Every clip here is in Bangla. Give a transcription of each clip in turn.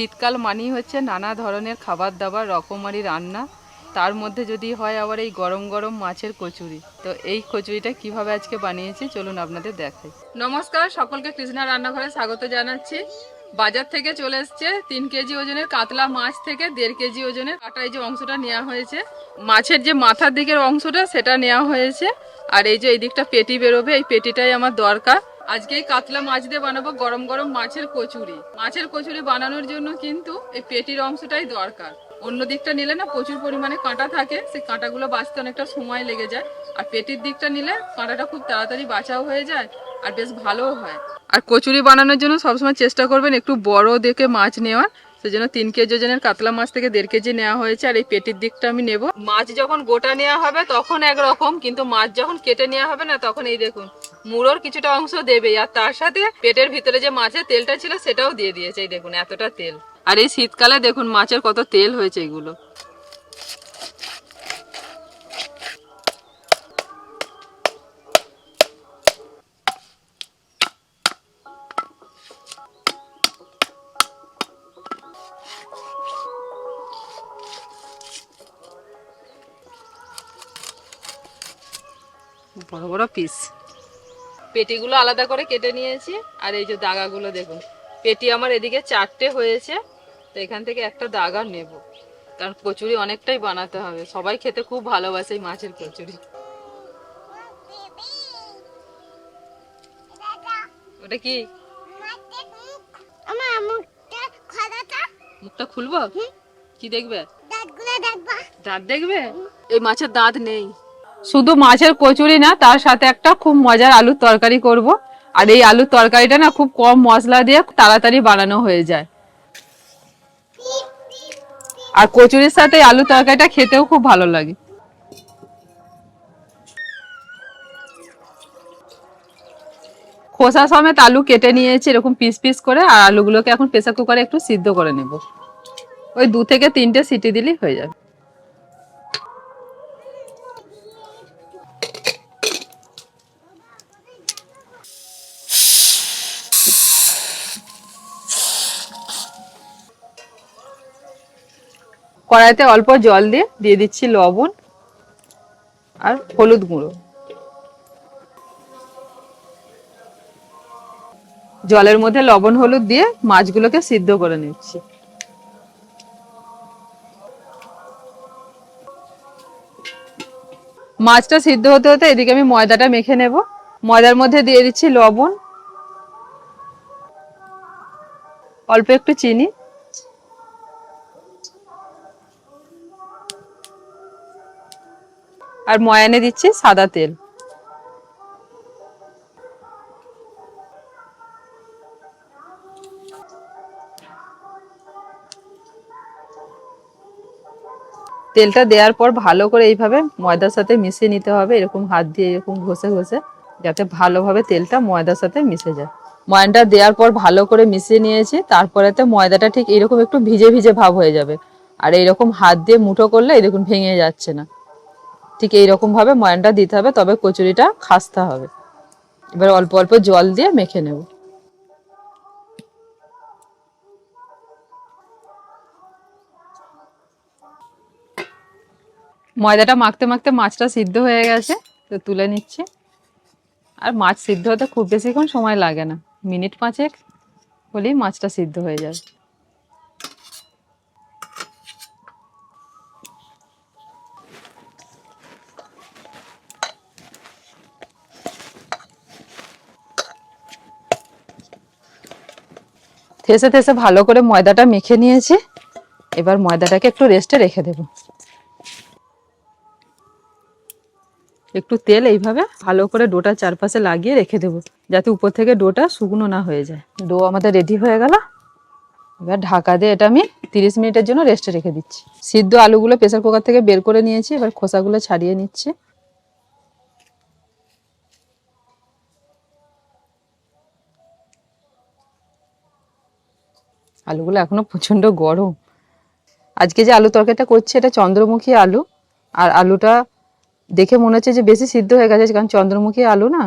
শীতকাল মানেই হচ্ছে নানা ধরনের খাবার দাবার, রকমারি রান্না। তার মধ্যে যদি হয় আবার এই গরম গরম মাছের কচুরি। তো এই কচুরিটা কীভাবে আজকে বানিয়েছি, চলুন আপনাদের দেখাই। নমস্কার, সকলকে কৃষ্ণা রান্নাঘরে স্বাগত জানাচ্ছি। বাজার থেকে চলে এসছে তিন কেজি ওজনের কাতলা মাছ থেকে দেড় কেজি ওজনের কাটা। এই যে অংশটা নেওয়া হয়েছে, মাছের যে মাথার দিকের অংশটা সেটা নেওয়া হয়েছে। আর এই যে এই দিকটা পেটি বেরোবে, এই পেটিটাই আমার দরকার। আজকে এই কাতলা মাছ দিয়ে বানাবো গরম গরম মাছের কচুরি। মাছের কচুরি বানানোর জন্য কিন্তু এই পেটির অংশটাই দরকার। অন্য দিকটা নিলে না প্রচুর পরিমাণে কাঁটা থাকে, সেই কাঁটাগুলো বাঁচতে অনেকটা সময় লেগে যায়। আর পেটির দিকটা নিলে কাঁটাটা খুব তাড়াতাড়ি বাঁচাও হয়ে যায় আর বেশ ভালোও হয়। আর কচুরি বানানোর জন্য সবসময় চেষ্টা করবেন একটু বড় দেখে মাছ নেওয়ার। সেজন্য তিন কেজি ওজনের কাতলা মাছ থেকে দেড় কেজি নেওয়া হয়েছে আর এই পেটির দিকটা আমি নেব। মাছ যখন গোটা নেওয়া হবে তখন একরকম, কিন্তু মাছ যখন কেটে নেওয়া হবে না তখন এই দেখুন মুড়োর কিছুটা অংশ দেবেই, আর তার সাথে পেটের ভিতরে যে মাছের তেলটা ছিল সেটাও দিয়ে দিয়েছে দেখুন, এতটা তেল। আর এই শীতকালে দেখুন, মাছের কত তেল হয়েছে এগুলো। বড় বড় পিস পেটিগুলো আলাদা করে কেটে নিয়েছি। আর এই যে দাগাগুলো দেখুন পেটি আমার এদিকে চারটে হয়েছে তো এখান থেকে একটা দাগা নেব। কারণ কচুরি অনেকটাই বানাতে হবে। সবাই খেতে খুব ভালোবাসে এই মাছের কচুরি। ওটা কি? মুখটা খুলবো? কি দেখবে। দাঁত দেখবে? এই মাছের দাঁত নেই। শুধু মাছের কচুরি না, তার সাথে একটা খুব মজার আলুর তরকারি করব। আর এই আলুর তরকারিটা না খুব কম মশলা দিয়ে তাড়াতাড়ি বানানো হয়ে যায়। আর কচুরির সাথে আলুর তরকারিটা খেতেও খুব ভালো লাগে। খোসা সমেত আলু কেটে নিয়েছি এরকম পিস পিস করে, আর আলুগুলোকে এখন প্রেসার কুকারে একটু সিদ্ধ করে নেব। ওই দু থেকে তিনটে সিটি দিলেই হয়ে যাবে। কড়াইতে অল্প জল দিয়ে দিয়ে দিচ্ছি লবণ আর হলুদ গুঁড়ো। জলের মধ্যে লবণ হলুদ দিয়ে মাছগুলোকে সিদ্ধ করে নিচ্ছি। মাছটা সিদ্ধ হতে হতে এদিকে আমি ময়দাটা মেখে নেব। ময়দার মধ্যে দিয়ে দিচ্ছি লবণ, অল্প একটু চিনি। আর ময়ানে দিচ্ছি সাদা তেল। তেলটা দেওয়ার পর ভালো করে এইভাবে ময়দার সাথে মিশিয়ে নিতে হবে, এরকম হাত দিয়ে এরকম ঘষে ঘষে, যাতে ভালোভাবে তেলটা ময়দার সাথে মিশে যায়। ময়দাটা দেওয়ার পর ভালো করে মিশিয়ে নিয়েছি তারপরেতে ময়দাটা ঠিক এরকম একটু ভিজে ভিজে ভাব হয়ে যাবে। আর এইরকম হাত দিয়ে মুঠো করলে এরকম ভেঙে যাচ্ছে না। ঠিক এইরকম ভাবে ময়ানটা দিতে হবে, তবে কচুরিটা খাস্তা হবে। এবার অল্প অল্প জল দিয়ে মেখে নেব। ময়দাটা মাখতে মাখতে মাছটা সিদ্ধ হয়ে গেছে, তো তুলে নিচ্ছি। আর মাছ সিদ্ধ হতে খুব বেশিক্ষণ সময় লাগে না, মিনিট পাঁচেক হলেই মাছটা সিদ্ধ হয়ে যাবে থেসে থেসে ভালো করে ময়দাটা মেখে নিয়েছি। এবার ময়দাটাকে একটু রেস্টে রেখে দেব। একটু তেল এইভাবে ভালো করে ডোটা চারপাশে লাগিয়ে রেখে দেব, যাতে উপর থেকে ডোটা শুকনো না হয়ে যায়। ডো আমাদের রেডি হয়ে গেল। এবার ঢাকা দিয়ে এটা আমি তিরিশ মিনিটের জন্য রেস্টে রেখে দিচ্ছি। সিদ্ধ আলুগুলো প্রেসার কুকার থেকে বের করে নিয়েছি, এবার খোসাগুলো ছাড়িয়ে নিচ্ছি। আলুগুলো এখনও প্রচণ্ড গরম। আজকে যে আলু তরকারিটা করছি এটা চন্দ্রমুখী আলু। আর আলুটা দেখে মনে হচ্ছে যে বেশি সিদ্ধ হয়ে গেছে, কারণ চন্দ্রমুখী আলু না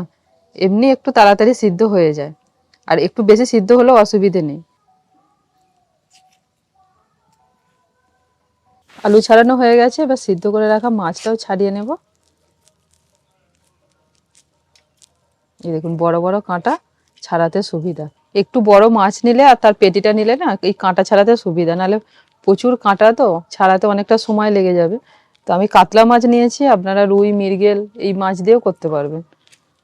এমনি একটু তাড়াতাড়ি সিদ্ধ হয়ে যায়। আর একটু বেশি সিদ্ধ হলেও অসুবিধে নেই। আলু ছাড়ানো হয়ে গেছে, এবার সিদ্ধ করে রাখা মাছটাও ছাড়িয়ে নেব। এই দেখুন, বড় বড় কাঁটা ছাড়াতে সুবিধা। একটু বড় মাছ নিলে আর তার পেটিটা নিলে না, এই কাঁটা ছাড়াতে সুবিধা। নাহলে প্রচুর কাঁটা তো, ছাড়াতে অনেকটা সময় লেগে যাবে। তো আমি কাতলা মাছ নিয়েছি, আপনারা রুই, মৃগেল এই মাছ দিয়েও করতে পারবেন।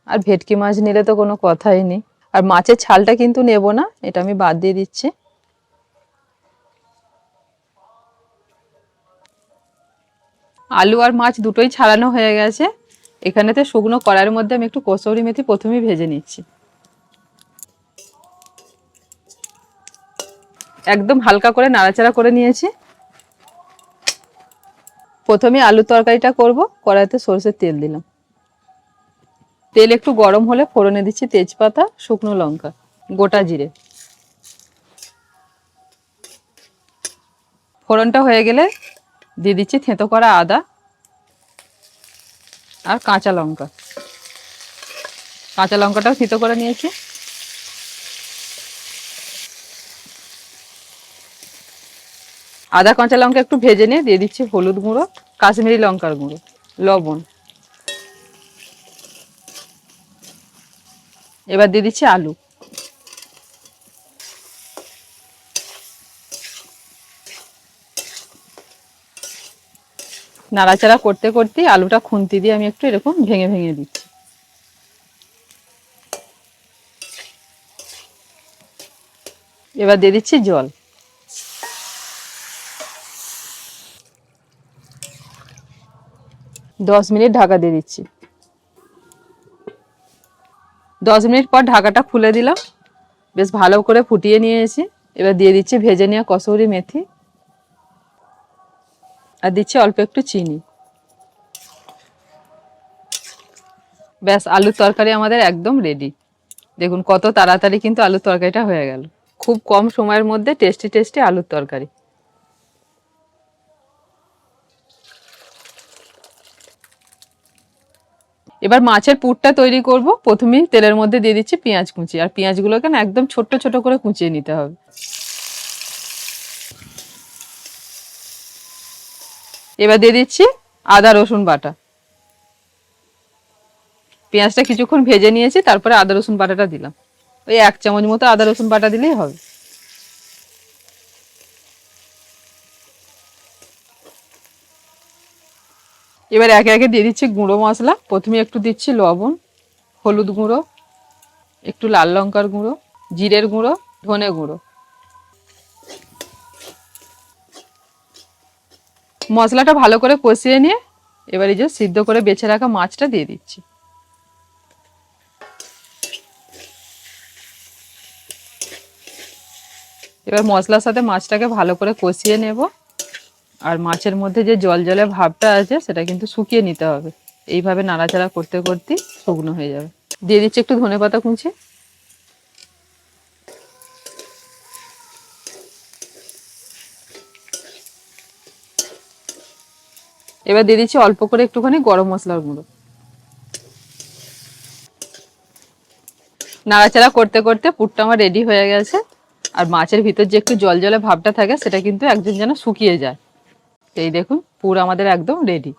আর ভেটকি মাছ নিলে তো কোনো কথাই নেই। আর মাছের ছালটা কিন্তু নেব না, এটা আমি বাদ দিয়ে দিচ্ছি। আলু আর মাছ দুটোই ছাড়ানো হয়ে গেছে। এখানেতে শুকনো কড়াইয়ের মধ্যে আমি একটু কসৌরি মেথি প্রথমেই ভেজে নিচ্ছি। একদম হালকা করে নাড়াচাড়া করে নিয়েছি। প্রথমে আলু তরকারিটা করব, কড়াইতে সরষের তেল দিলাম। তেল একটু গরম হলে ফোড়নে দিচ্ছি তেজপাতা, শুকনো লঙ্কা, গোটা জিরে। ফোড়নটা হয়ে গেলে দিয়ে দিচ্ছি থেঁতো করা আদা আর কাঁচা লঙ্কা। কাঁচা লঙ্কাটাও থেঁতো করে নিয়েছি। আদা, কাঁচা লঙ্কা একটু ভেজে নিয়ে দিয়ে দিচ্ছি হলুদ গুঁড়ো, কাশ্মীরি লঙ্কার গুঁড়ো, লবণ। এবার দিয়ে দিচ্ছি আলু। নাড়াচাড়া করতে করতে আলুটা খুন্তি দিয়ে আমি একটু এরকম ভেঙে ভেঙে দিচ্ছি। এবার দিয়ে দিচ্ছি জল। দশ মিনিট ঢাকা দিয়ে দিচ্ছি। দশ মিনিট পর ঢাকাটা খুলে দিলাম। বেশ ভালো করে ফুটিয়ে নিয়েছি। এবার দিয়ে দিচ্ছি ভেজে নেওয়া কসৌরি মেথি। আর দিচ্ছি অল্প একটু চিনি। ব্যাস, আলুর তরকারি আমাদের একদম রেডি দেখুন কত তাড়াতাড়ি কিন্তু আলুর তরকারিটা হয়ে গেল। খুব কম সময়ের মধ্যে টেস্টি টেস্টি আলুর তরকারি। এবার মাছের পুরটা তৈরি করব। প্রথমেই তেলের মধ্যে দিয়ে দিচ্ছি পেঁয়াজ কুচি। আর পেঁয়াজগুলোকে না একদম ছোট্ট ছোট করে কুচিয়ে নিতে হবে। এবার দিয়ে দিচ্ছি আদা, রসুন বাটা। পেঁয়াজটা কিছুক্ষণ ভেজে নিয়েছি, তারপরে আদা, রসুন বাটাটা দিলাম। ওই এক চামচ মতো আদা, রসুন বাটা দিলেই হবে। এবার একে একে দিয়ে দিচ্ছি গুঁড়ো মশলা। প্রথমে একটু দিচ্ছি লবণ, হলুদ গুঁড়ো, একটু লাল লঙ্কার গুঁড়ো, জিরের গুঁড়ো, ধনে গুঁড়ো। মশলাটা ভালো করে কষিয়ে নিয়ে এবার এই যে সিদ্ধ করে বেছে রাখা মাছটা দিয়ে দিচ্ছি। এবার মশলার সাথে মাছটাকে ভালো করে কষিয়ে নেব। আর মাছের মধ্যে যে জল জলে ভাবটা আছে, সেটা কিন্তু শুকিয়ে নিতে হবে। এইভাবে নাড়াচাড়া করতে করতে শুকনো হয়ে যাবে। দিয়ে দিচ্ছি একটু ধনে পাতা কুচি। এবার দিয়ে দিচ্ছি অল্প করে একটুখানি গরম মশলার গুঁড়ো। নাড়াচাড়া করতে করতে পুরটা আমার রেডি হয়ে গেছে। আর মাছের ভিতর যে একটু জল জলে ভাবটা থাকে, সেটা কিন্তু একজন যেন শুকিয়ে যায়। এই দেখুন, পুর আমাদের একদম রেডি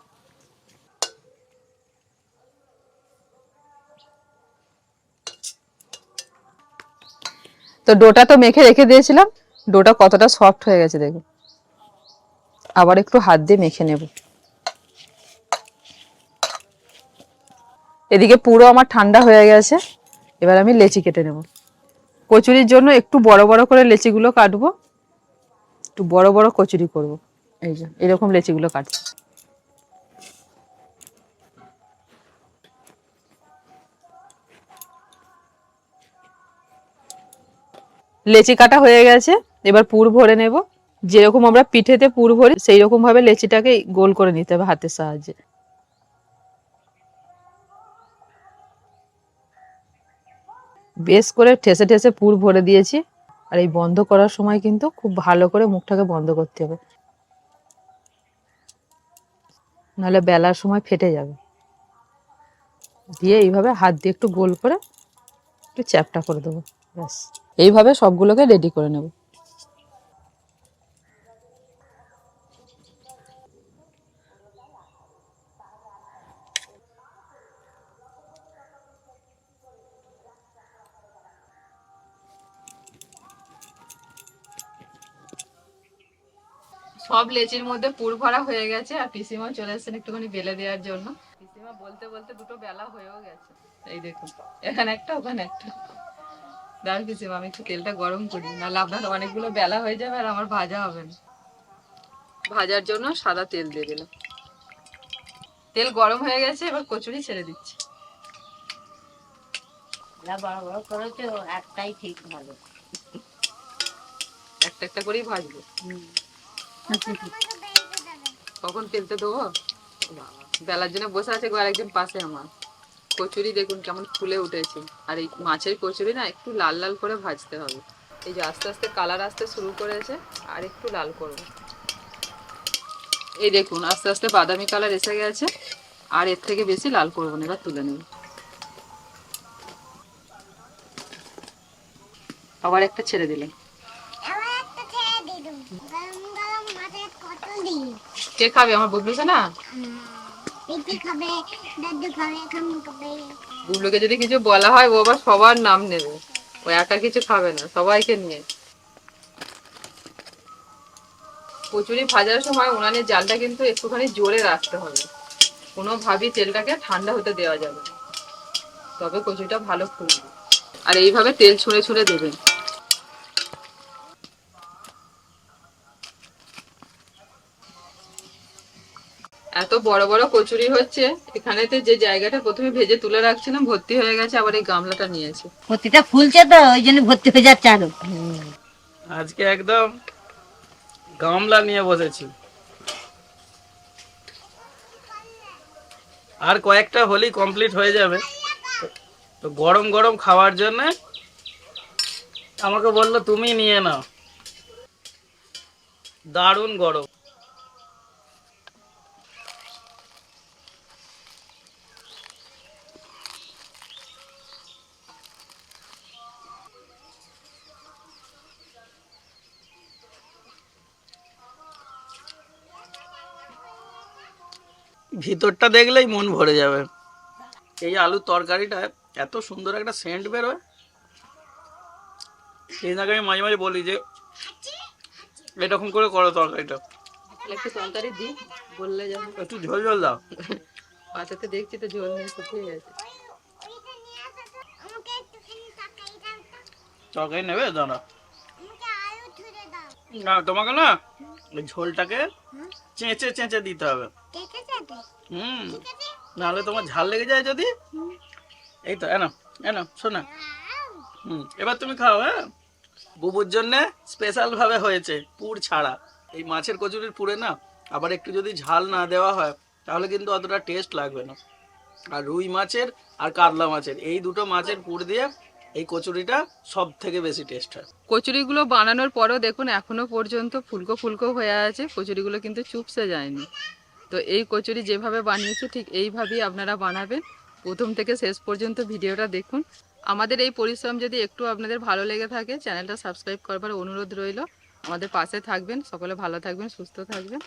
তো ডোটা তো মেখে রেখে দিয়েছিলাম, ডোটা কতটা সফট হয়ে গেছে দেখুন। আবার একটু হাত দিয়ে মেখে নেব। এদিকে পুরো আমার ঠান্ডা হয়ে গেছে, এবার আমি লেচি কেটে নেব। কচুরির জন্য একটু বড় বড় করে লেচিগুলো কাটবো, একটু বড় বড় কচুরি করব। এই যে, এরকম লেচিগুলো কাটছি। লেচি কাটা হয়ে গেছে, এবার পুর ভরে নেব। যেরকম আমরা পিঠেতে পুর ভরি সেই রকম ভাবে লেচিটাকে গোল করে নিতে হবে হাতের সাহায্যে। বেশ করে ঠেসে ঠেসে পুর ভরে দিয়েছি, আর এই বন্ধ করার সময় কিন্তু খুব ভালো করে মুখটাকে বন্ধ করতে হবে। নাহলে বেলার সময় ফেটে যাবে। দিয়ে এইভাবে হাত দিয়ে একটু গোল করে একটু চ্যাপটা করে দেবো, ব্যাস। এইভাবে সবগুলোকে রেডি করে নেব। সব লেচির মধ্যে পুর ভরা হয়ে গেছে আর পিসিমা চলে এসেছেন একটুখানি বেলে দেওয়ার জন্য। পিসিমা বলতে বলতে দুটো বেলা হয়েও গেছে। এই দেখুন এখানে একটা ওখানে একটা। দাঁড়ান পিসিমা আমি একটু তেলটা গরম করি নাহলে আপনার অনেকগুলো বেলা হয়ে যাবে আর আমার ভাজা হবে না। ভাজার জন্য সাদা তেল দিয়ে দিলাম। তেল গরম হয়ে গেছে এবার কচুরি ছেড়ে দিচ্ছি। বড় বড় করেছ একটাই ঠিক ভালো। একটা একটা করেই ভাজবো। যাবে কখন তেলতে দেবো? বেলার জন্য বসে আছে গো আরেকজন পাশে আমার। কচুরি দেখুন কেমন ফুলে উঠেছে। আর এই মাছের কচুরি না, একটু লাল লাল করে ভাজতে হবে। এই যে আস্তে আস্তে কালার আসতে শুরু করেছে, আর একটু লাল করব। এই দেখুন, আস্তে আস্তে বাদামি কালার এসে গেছে, আর এর থেকে বেশি লাল করব না, এবার তুলে নেব। আবার একটা ছেড়ে দিলাম আবার একটা ছেড়ে দিলাম গরম গরম মাছের কত দিন কে খাবে? আমার বদলেছে না গুবলুকে যদি কিছু বলা হয়, ও আবার সবার নাম নেবে। ও একা কিছু খাবে না, সবাইকে নিয়ে। কচুরি ভাজার সময় উনানের জালটা কিন্তু একটুখানি জোরে রাখতে হবে। কোনোভাবেই তেলটাকে ঠান্ডা হতে দেওয়া যাবে তবে কচুরিটা ভালো ফুলবে। আর এইভাবে তেল ছুঁড়ে ছুঁড়ে দেবেন। বড় বড় কচুরি হচ্ছে এখানেতে যে জায়গাটা প্রথমে ভেজে তুলে রাখছিলাম ভর্তি হয়ে গেছে আবার এই গামলাটা নিয়েছে। প্রতিটা ফুলছে তো ওই জন্য ভর্তি হয়ে যাচ্ছে আরও। আজকে একদম গামলা নিয়ে বসেছি। আর কয়েকটা হলেই কমপ্লিট হয়ে যাবে। তো গরম গরম খাওয়ার জন্য আমাকে বলল তুমি নিয়ে নাও। দারুণ গরম। ভিতরটা দেখলেই মন ভরে যাবে। এই আলুর তরকারিটা এত সুন্দর একটা সেন্ট বেরোয়। সেই জায়গায় আমি মাঝে মাঝে বলি যে এরকম করে করো তরকারিটা। একটু তরকারি দিই বললে যাবে একটু ঝোল ঝোল দাও। পাতাতে দেখছি তো ঝোল গেছে। তরকারি নেবে? দাঁড়া। না তোমাকে না ঝোলটাকে চেঁচে চেঁচে দিতে হবে। হুম। নাহলে তোমার ঝাল লেগে যায় যদি? এই তো এনো এনো শোনা। হুম এবার তুমি খাও হ্যাঁ? বুবুর জন্য স্পেশাল ভাবে হয়েছে পুর ছাড়া। এই মাছের কচুরির পুরে না আবার একটু যদি ঝাল না দেওয়া হয় তাহলে কিন্তু অতটা টেস্ট লাগবে না। আর রুই মাছের আর কাতলা মাছের এই দুটো মাছের পুর দিয়ে এই কচুরিটা সব থেকে বেশি টেস্ট হয়। কচুরিগুলো বানানোর পরও দেখুন এখনও পর্যন্ত ফুলকো ফুলকো হয়ে আছে কচুরিগুলো কিন্তু চুপসে যায়নি। তো এই কচুরি যেভাবে বানিয়েছি, ঠিক এইভাবেই আপনারা বানাবেন। প্রথম থেকে শেষ পর্যন্ত ভিডিওটা দেখুন। আমাদের এই পরিশ্রম যদি একটু আপনাদের ভালো লেগে থাকে, চ্যানেলটা সাবস্ক্রাইব করবার অনুরোধ রইল। আমাদের পাশে থাকবেন। সকলে ভালো থাকবেন, সুস্থ থাকবেন।